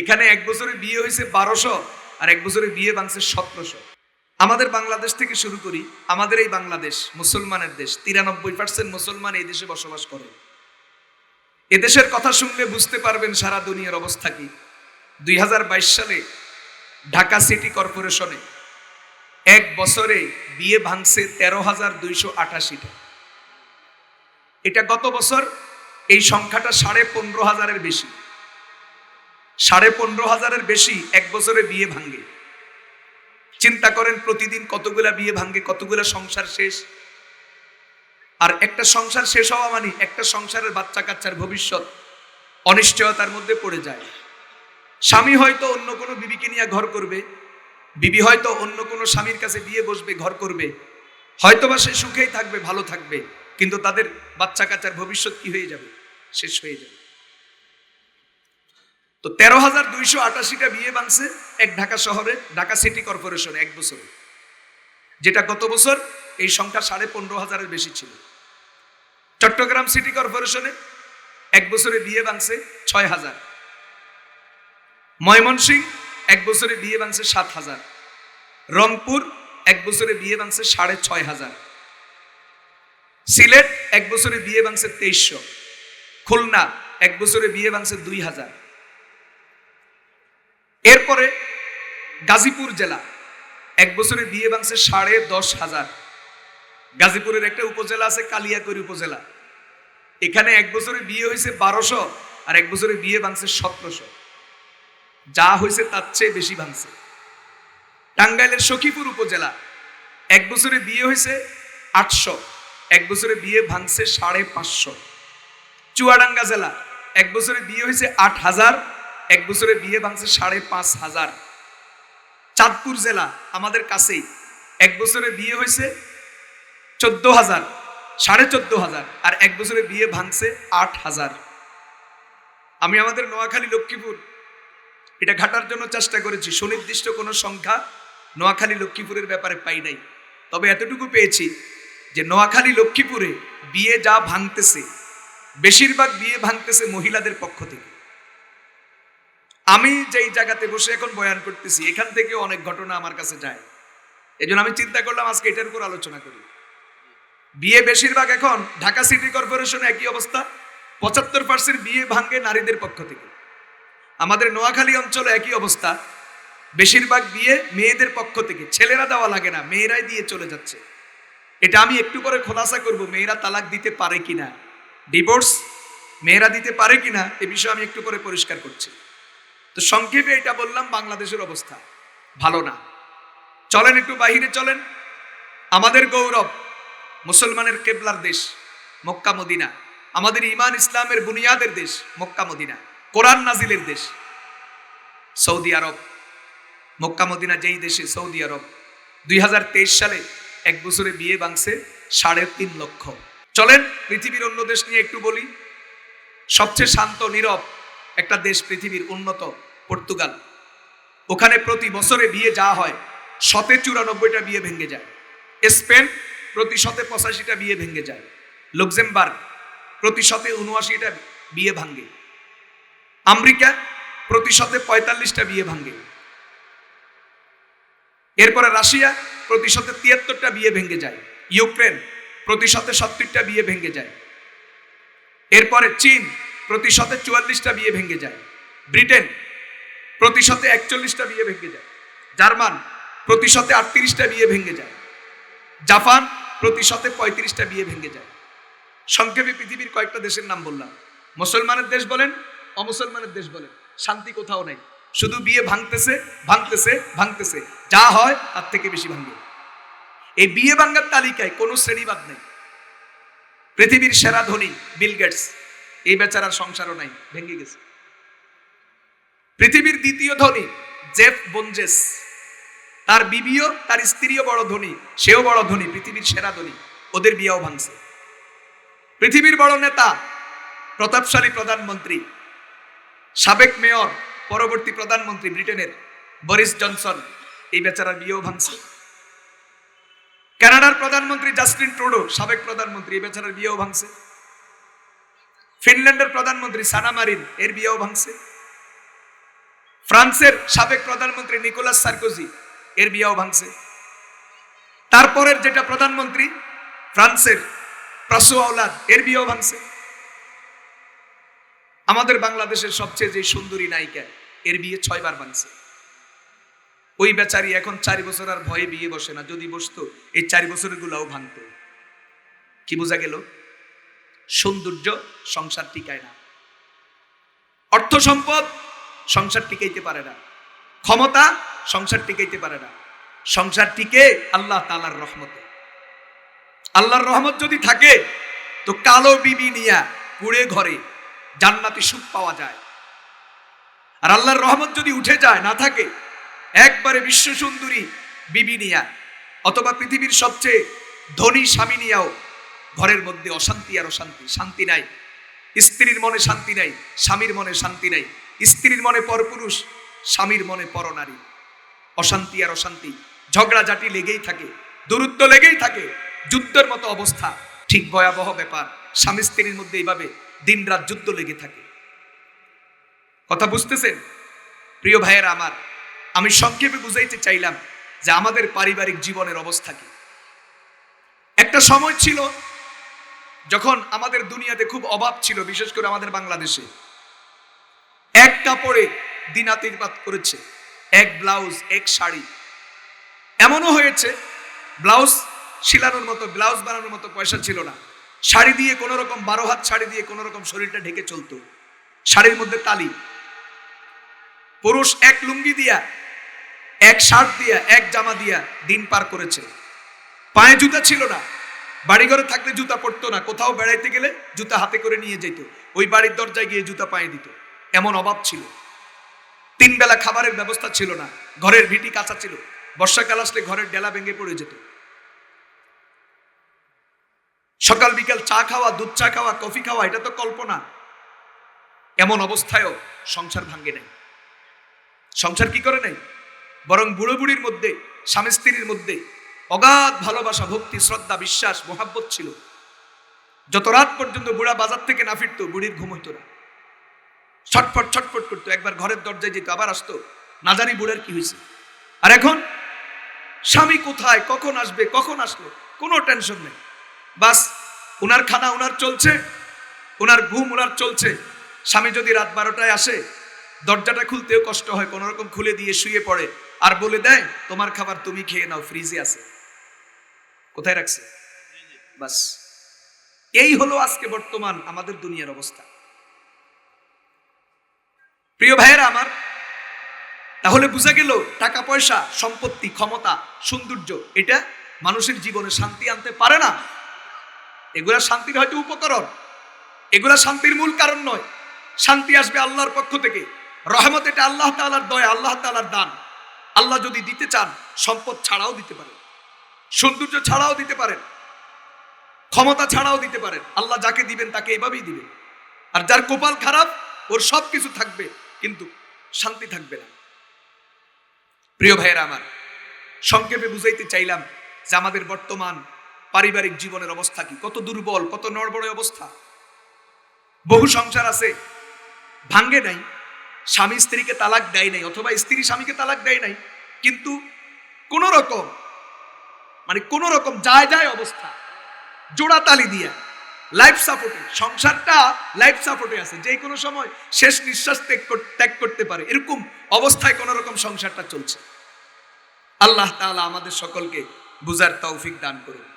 এখানে এক বছরে বিয়ে হয়েছে বারোশো আর এক বছরে বিয়ে ভাঙছে সতেরোশো। আমাদের বাংলাদেশ থেকে শুরু করি, আমাদের এই বাংলাদেশ, মুসলমানের দেশ, তিরানব্বই পার্সেন্ট মুসলমান এই দেশে বসবাস করে। এদেশের কথা শুনলে বুঝতে পারবেন সারা দুনিয়ার অবস্থা কি। দুই হাজার বাইশ সালে ঢাকা সিটি কর্পোরেশনে এক বছরে বিয়ে ভাঙছে তেরো হাজার দুইশো আটাশিটা। এটা গত বছর এই সংখ্যাটা সাড়ে পনেরো হাজারের বেশি। সাড়ে পনেরো হাজারের বেশি এক বছরে বিয়ে ভাঙ্গে চিন্তা করেন প্রতিদিন কতগুলা বিয়ে ভাঙ্গে কতগুলা সংসার শেষ। আর একটা সংসার শেষ হওয়া মানে একটা সংসারের বাচ্চা কাচ্চার ভবিষ্যৎ অনিশ্চয়তার মধ্যে পড়ে যায়। স্বামী হয়তো অন্য কোনো বিবিকে নিয়ে ঘর করবে, বিবি হয়তো অন্য কোনো স্বামীর কাছে বিয়ে বসবে, ঘর করবে। হয়তোবা সে সুখেই থাকবে, ভালো থাকবে, কিন্তু তাদের বাচ্চা কাচ্চার ভবিষ্যৎ কি হয়ে যাবে? শেষ হয়ে যাবে। তো তেরো হাজার দুইশো আটাশিটা বিয়ে ভাঙছে এক ঢাকা শহরে, ঢাকা সিটি কর্পোরেশনে এক বছরে। যেটা গত বছর এই সংখ্যা সাড়ে পনেরো হাজারের বেশি ছিল। চট্টগ্রাম সিটি কর্পোরেশনে এক বছরে বিয়ে ভাঙছে ছয় হাজার। ময়মনসিং এক বছরে বিয়ে ভাঙছে সাত হাজার। রংপুর এক বছরে বিয়ে ভাঙছে সাড়ে ছয় হাজার। সিলেট এক বছরে বিয়ে ভাঙছে তেইশশো। খুলনা এক বছরে বিয়ে ভাঙছে দুই হাজার। এরপরে গাজীপুর জেলা, এক বছরে বিয়ে ভাঙছে সাড়ে দশ হাজার। গাজীপুরের একটা উপজেলা আছে কালিয়াকৈর উপজেলা। এখানে এক বছরে বিয়ে হয়েছে বারোশো আর এক বছরে বিয়ে ভাঙছে সতেরোশো। যা হয়েছে তার চেয়ে বেশি ভাঙছে টাঙ্গাইলের সখীপুর উপজেলা, এক বছরে বিয়ে হয়েছে আটশো, এক বছরে বিয়ে ভাঙছে সাড়ে পাঁচশো। চুয়াডাঙ্গা জেলা, এক বছরে বিয়ে হয়েছে আট হাজার এক বছরে বিয়ে ভাঙছে সাড়ে পাঁচ হাজার। চাঁদপুর জেলা আমাদের কাছেই। এক বছরে বিয়ে হয়েছে চোদ্দ হাজার, সাড়ে চোদ্দ হাজার, আর এক বছরে বিয়ে ভাঙছে আট হাজার। আমি আমাদের নোয়াখালী লক্ষ্মীপুর, এটা ঘাটার জন্য চেষ্টা করেছি, সুনির্দিষ্ট কোনো সংখ্যা নোয়াখালী লক্ষ্মীপুরের ব্যাপারে পাই নাই। তবে এতটুকু পেয়েছি যে নোয়াখালী লক্ষ্মীপুরে বিয়ে যা ভাঙতেছে, বেশিরভাগ বিয়ে ভাঙতেছে মহিলাদের পক্ষ থেকে। আমি যেই জায়গাতে বসে এখন বয়ান করতেছি, এখান থেকে অনেক ঘটনা আমার কাছে যায়। এই আমি চিন্তা করলাম, আজকে এটার উপর আলোচনা করি। বিয়ে বেশিরভাগ এখন ঢাকা সিটি কর্পোরেশনে একই অবস্থা, পঁচাত্তর পার্সেন্ট বিয়ে ভাঙ্গে নারীদের পক্ষ থেকে। আমাদের নোয়াখালী অঞ্চলে একই অবস্থা, বেশিরভাগ বিয়ে মেয়েদের পক্ষ থেকে। ছেলেরা দেওয়া লাগে না, মেয়েরাই দিয়ে চলে যাচ্ছে। এটা আমি একটু পরে খোলাসা করব, মেয়েরা তালাক দিতে পারে কিনা? ডিভোর্স মেয়েরা দিতে পারে কিনা? এ বিষয়ে আমি একটু পরে পরিষ্কার করছি। তো সংক্ষেপে এটা বললাম, বাংলাদেশের অবস্থা। ভালো না। চলেন একটু বাহিরে, চলেন। আমাদের গৌরব মুসলমানের কেবলার দেশ, মক্কা, মদিনা। আমাদের ইমান ইসলামের বুনিয়াদের দেশ, মক্কা, মদিনা। কোরআন নাজিলের দেশ, সৌদি আরব। মক্কা, মদিনা যেই দেশে, সৌদি আরব। দুই হাজার তেইশ সালে এক বছরে বিয়ে বাংছে সাড়ে তিন লক্ষ। চলেন, পৃথিবীর অন্য দেশ নিয়ে একটু বলি। সবচেয়ে শান্ত, নীরব একটা দেশ পৃথিবীর উন্নত। পর্তুগাল। ওখানে প্রতি বছরে বিয়ে যা হয়, শতে চুরানব্বইটা বিয়ে ভেঙে যায়। স্পেন প্রতি শতে পঁচাশিটা বিয়ে ভেঙে যায়। লুক্সেমবার্গ প্রতি শতে উনআশিটা বিয়ে ভাঙ্গে আমেরিকা প্রতি শতে পঁয়তাল্লিশটা বিয়ে ভাঙ্গে এরপরে রাশিয়া প্রতি শতে তিয়াত্তরটা বিয়ে ভেঙে যায়। ইউক্রেন প্রতি শতে সত্তরটা বিয়ে ভেঙে যায়। এরপরে চীন প্রতি শতে চুয়াল্লিশটা বিয়ে ভেঙে যায়। ব্রিটেন প্রতি শতে একচল্লিশটা বিয়ে ভেঙে যায়। জার্মান প্রতিশতে আটত্রিশটা বিয়ে ভেঙে যায়। জাপান প্রতিশতে পঁয়ত্রিশটা বিয়ে ভেঙে যায়। সংক্ষেপে পৃথিবীর কয়েকটা দেশের নাম বললাম। মুসলমানের দেশ বলেন, অমুসলমানের দেশ বলেন। শান্তি কোথাও নেই। শুধু বিয়ে ভাঙতেছে ভাঙতেছে ভাঙতেছে। যা হয়, তার থেকে বেশি ভাঙবে এই বিয়ে ভাঙ্গার তালিকায় কোনো শ্রেণীবাদ নেই। পৃথিবীর সেরা ধনী, বিল গেটস। এই বেচারার সংসারও নাই, ভেঙে গেছে। পৃথিবীর দ্বিতীয় ধনী, জেফ বনজেস। তার বিবিও, তার স্ত্রীও বড় ধনী, সেও বড় ধনী, পৃথিবীর সেরা ধনী, ওদের বিয়েও ভাঙছে। পৃথিবীর বড় নেতা, প্রতাপশালী প্রধানমন্ত্রী, সাবেক মেয়র, পরবর্তী প্রধানমন্ত্রী ব্রিটেনের বরিস জনসন, এই বেচারার বিয়েও ভাঙছে। কানাডার প্রধানমন্ত্রী জাস্টিন ট্রুডো, সাবেক প্রধানমন্ত্রী, এই বেচারার বিয়েও ভাঙছে। ফিনল্যান্ডের প্রধানমন্ত্রী সানা মারিন, এর বিয়েও ভাঙছে। ফ্রান্সের সাবেক প্রধানমন্ত্রী নিকোলাস সার্কোজি এর বিয়াও ভাঙছে। তারপরের যেটা প্রধানমন্ত্রী, ফ্রান্সের প্রাসো এর বিয়াও ভাঙছে। আমাদের বাংলাদেশের সবচেয়ে যে সুন্দরী নায়িকা, এর বিয়ে ছয়বার ভাঙছে। ওই বেচারি এখন চারি বছর আর ভয়ে বিয়ে বসে না, যদি বসতো, এই চারি বছরের গুলাও ভাঙতো। কি বোঝা গেল? সৌন্দর্য সংসার টিকায় না। অর্থ সম্পদ সংসার টিকাইতে পারে না। ক্ষমতা সংসার টিকাইতে পারে না। সংসার টিকে আল্লাহ তালার রহমতে। আল্লাহর রহমত যদি থাকে, তো কালো বিবি নিয়া পুড়ে ঘরে জান্নাতি সুখ পাওয়া যায়। আর আল্লাহর রহমত যদি উঠে যায়, না থাকে, একবারে বিশ্ব সুন্দরী বিবি নিয়া, অথবা পৃথিবীর সবচেয়ে ধনী স্বামী নিয়াও ঘরের মধ্যে অশান্তি আর অশান্তি, শান্তি নাই। স্ত্রীর মনে শান্তি নাই, স্বামীর মনে শান্তি নাই। স্ত্রীর মনে পরপুরুষ স্বামীর মনে পরনারী অশান্তি আর অশান্তি ঝগড়াঝাটি লেগেই থাকে, দূরত্ব লেগেই থাকে, যুদ্ধের মতো অবস্থা, ঠিক ভয়াবহ ব্যাপার। স্বামী স্ত্রীর মধ্যে এইভাবে দিনরাত যুদ্ধ লেগে থাকে। কথা বুঝতেছেন? প্রিয় ভাইয়েরা আমার, আমি সংক্ষেপে বুঝাইতে চাইলাম যে আমাদের পারিবারিক জীবনের অবস্থা কি। একটা সময় ছিল যখন আমাদের দুনিয়াতে খুব অভাব ছিল, বিশেষ করে আমাদের বাংলাদেশে। এক কাপড়ে দিনাতিপাত করেছে, এক ব্লাউজ, এক শাড়ি। এমনও হয়েছে, ব্লাউজ শিলানোর মতো, ব্লাউজ বানানোর মতো পয়সা ছিল না। শাড়ি দিয়ে কোনো রকম বারো হাত শাড়ি দিয়ে কোনো রকম শরীরটা ঢেকে চলতো। শাড়ির মধ্যে তালি। পুরুষ এক লুঙ্গি দিয়া, এক শার্ট দিয়া, এক জামা দিয়া দিন পার করেছে। পায়ে জুতা ছিল না। বাড়িঘরে থাকলে জুতা পরতো না। কোথাও বেড়াইতে গেলে জুতা হাতে করে নিয়ে যেত। ওই বাড়ির দরজায় গিয়ে জুতা পায়ে দিত। এমন অভাব ছিল। তিন বেলা খাবারের ব্যবস্থা ছিল না, ঘরের ভিটি কাঁচা ছিল, বর্ষাকাল আসলে ঘরের ডেলা ভেঙে পড়ে যেত। সকাল, বিকাল চা খাওয়া, দুধ চা খাওয়া, কফি খাওয়া, এটা তো কল্পনা। এমন অবস্থায়ও সংসার ভাঙ্গে নেই। সংসার কি করে নেই? বরং বুড়ো বুড়ির মধ্যে, স্বামী স্ত্রীর মধ্যে অগাধ ভালোবাসা, ভক্তি, শ্রদ্ধা, বিশ্বাস, মোহাব্বত ছিল। যত রাত পর্যন্ত বুড়া বাজার থেকে না ফিরতো, বুড়ির ঘুম হইতো না। ছটফট ছটফট করতো, একবার ঘরের দরজায় যেত, আবার আসতো। না জানি বুড়ের কি হয়েছে। আর এখন? স্বামী কোথায়? কখন আসবে? কখন আসলো? কোনো টেনশন নেই। বাস ওনার খানা ওনার চলছে ওনার ঘুম ওনার চলছে। স্বামী যদি রাত বারোটায় আসে, দরজাটা খুলতেও কষ্ট হয়, কোনো রকম খুলে দিয়ে শুয়ে পড়ে। আর বলে দেয়, তোমার খাবার তুমি খেয়ে নাও, ফ্রিজে আছে। কোথায় রাখছে? বাস, এই হলো আজকে বর্তমান আমাদের দুনিয়ার অবস্থা। প্রিয় ভাইয়েরা আমার, তাহলে বোঝা গেল টাকা, পয়সা, সম্পত্তি, ক্ষমতা, সৌন্দর্য, এটা মানুষের জীবনে শান্তি আনতে পারে না। এগুলা শান্তির হয়তো উপকরণ, এগুলা শান্তির মূল কারণ নয়। শান্তি আসবে আল্লাহর পক্ষ থেকে। রহমত এটা আল্লাহ তালার দয়া, আল্লাহ তালার দান। আল্লাহ যদি দিতে চান, সম্পদ ছাড়াও দিতে পারেন। সৌন্দর্য ছাড়াও দিতে পারেন। ক্ষমতা ছাড়াও দিতে পারেন। আল্লাহ যাকে দিবেন তাকে এভাবেই দিবেন। আর যার কপাল খারাপ, ওর সব কিছু থাকবে। কিন্তু শান্তি থাকবে না। প্রিয় ভাইয়েরা আমার, সংক্ষেপে বুঝাইতে চাইলাম যে আমাদের বর্তমান পারিবারিক জীবনের অবস্থা কি? কত দুর্বল, কত নড়বড়ে অবস্থা? বহু সংসার আছে, ভাঙ্গে নাই, স্বামী স্ত্রীকে তালাক দেয় নাই, অথবা স্ত্রী স্বামীকে তালাক দেয় নাই, কিন্তু কোন রকম মানে কোন রকম যায় যায় অবস্থা জোড়া তালি দিয়া। লাইফ সাপোর্টে সংসারটা লাইফ সাপোর্টে আছে। যে কোনো সময় শেষ নিঃশ্বাস ত্যাগ ত্যাগ করতে পারে। এরকম অবস্থায় কোন রকম সংসারটা চলছে। আল্লাহ তাআলা আমাদের সকলকে বুঝার তৌফিক দান করুন।